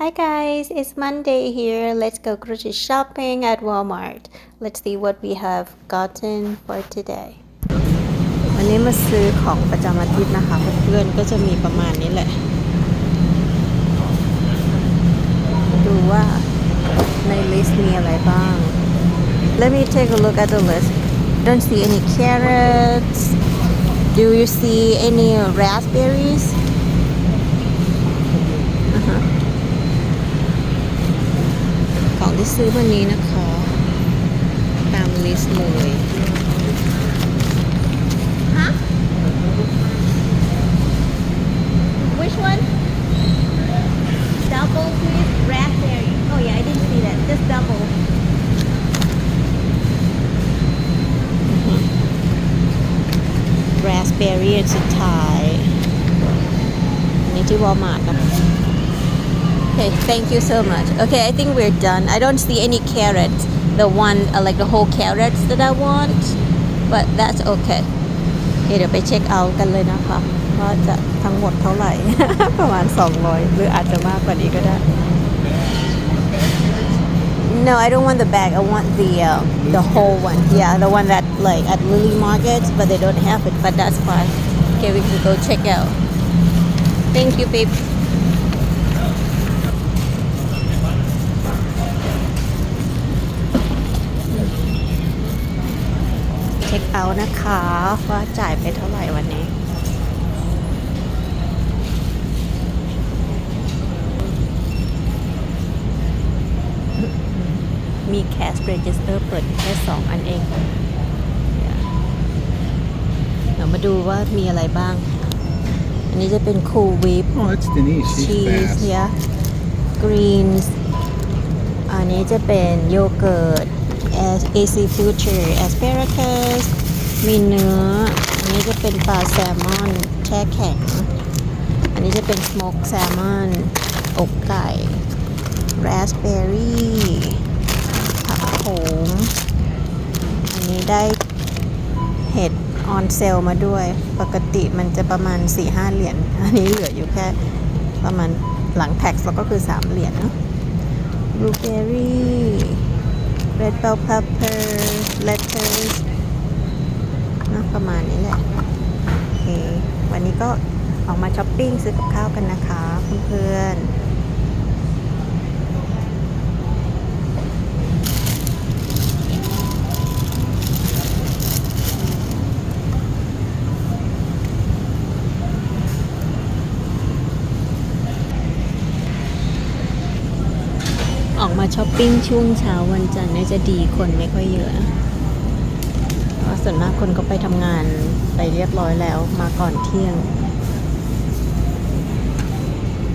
Hi guys, it's Monday here. Let's go grocery shopping at Walmart. Let's see what we have gotten for today. วันนี้มาซื้อของประจำอาทิตย์นะคะ เพื่อนๆก็จะมีประมาณนี้แหละ ดูว่าในลิสต์มีอะไรบ้าง Let me take a look at the list. Don't see any carrots. Do you see any raspberries? ของที่ซื้อวันนี้นะคะ ตามลิสต์เลย Huh? Which one? Double please, raspberry. Oh yeah, I didn't see that. Just double. Raspberry อันสุดท้ายอันนี้ที่วอลมาร์ทนะคะ Okay, thank you so much. Okay, I think we're done. I don't see any carrots. The one, uh, like the whole carrots that I want, but that's okay. โอเคเดี๋ยวไปเช็คเอาท์กันเลยนะคะว่าจะทั้งหมดเท่าไหร่ ประมาณ 200 หรืออาจจะมากกว่านี้ก็ได้ No, I don't want the bag. I want the uh, the whole one. Yeah, the one that like at Lily Market, but they don't have it. But that's fine. Okay, we can go check out. Thank you, babe. เช็คเอาท์นะคะว่าจ่ายไปเท่าไหร่วันนี้มี cash register เปิดแค่สองอันเอง เดี๋ยวมาดูว่ามีอะไรบ้าง อันนี้จะเป็น cool whip Oh, that's Denise. She's cheese fast. yeah greens อันนี้จะเป็นโยเกิร์ต AC Future asparagus มีเนื้อ อันนี้จะเป็นปลาแซลมอนแช่แข็ง อันนี้จะเป็น smoke salmon อกไก่ raspberry ผักโขม อันนี้ได้เห็ดออนเซลมาด้วย ปกติมันจะประมาณ 4-5 เหรียญ อันนี้เหลืออยู่แค่ประมาณหลังแท็กแล้วก็คือ 3 เหรียญเนาะ blueberry red bell pepper lettuce ประมาณนี้แหละโอเควันนี้ก็ออกมาช้อปปิ้งซื้อกับข้าวกันนะคะเพื่อนๆออกมาช้อปปิ้งช่วงเช้าวันจันทร์เนี่ยจะดีคนไม่ค่อยเยอะ ส่วนมากคนก็ไปทำงานไปเรียบร้อยแล้วมาก่อนเที่ยง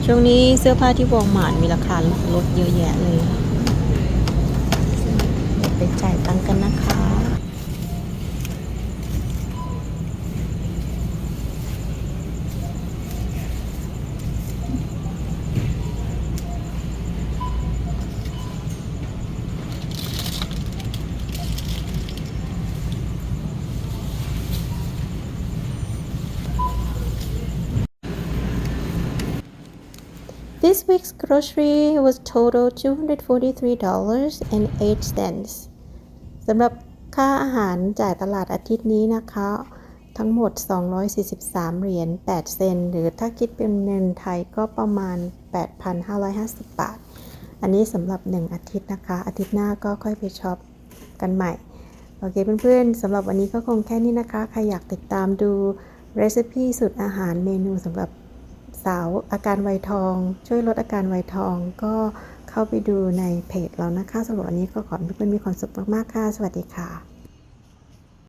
ช่วงนี้เสื้อผ้าที่วอลมาร์ทมีราคาลดเยอะแยะเลย เดี๋ยวไปจ่ายตังค์กันนะคะ This week's grocery was total $243.08 สำหรับค่าอาหารจ่ายตลาดอาทิตย์นี้นะคะ ทั้งหมด 243 เหรียญ 8 เซน หรือถ้าคิดเป็นเงินไทยก็ประมาณ 8,550 บาท อันนี้สำหรับ 1 อาทิตย์นะคะ อาทิตย์หน้าก็ค่อยไปช็อปกันใหม่ โอเคเพื่อนๆสำหรับวันนี้ก็คงแค่นี้นะคะ ใครอยากติดตามดูเรซิปี้สูตรอาหารเมนูสำหรับ สาวอาการไวทอง ช่วยลดอาการไวทอง ก็เข้าไปดูในเพจเรานะคะสำหรับวันนี้ก็ขอให้เพื่อนมีความสุขมากๆค่ะ สวัสดีค่ะ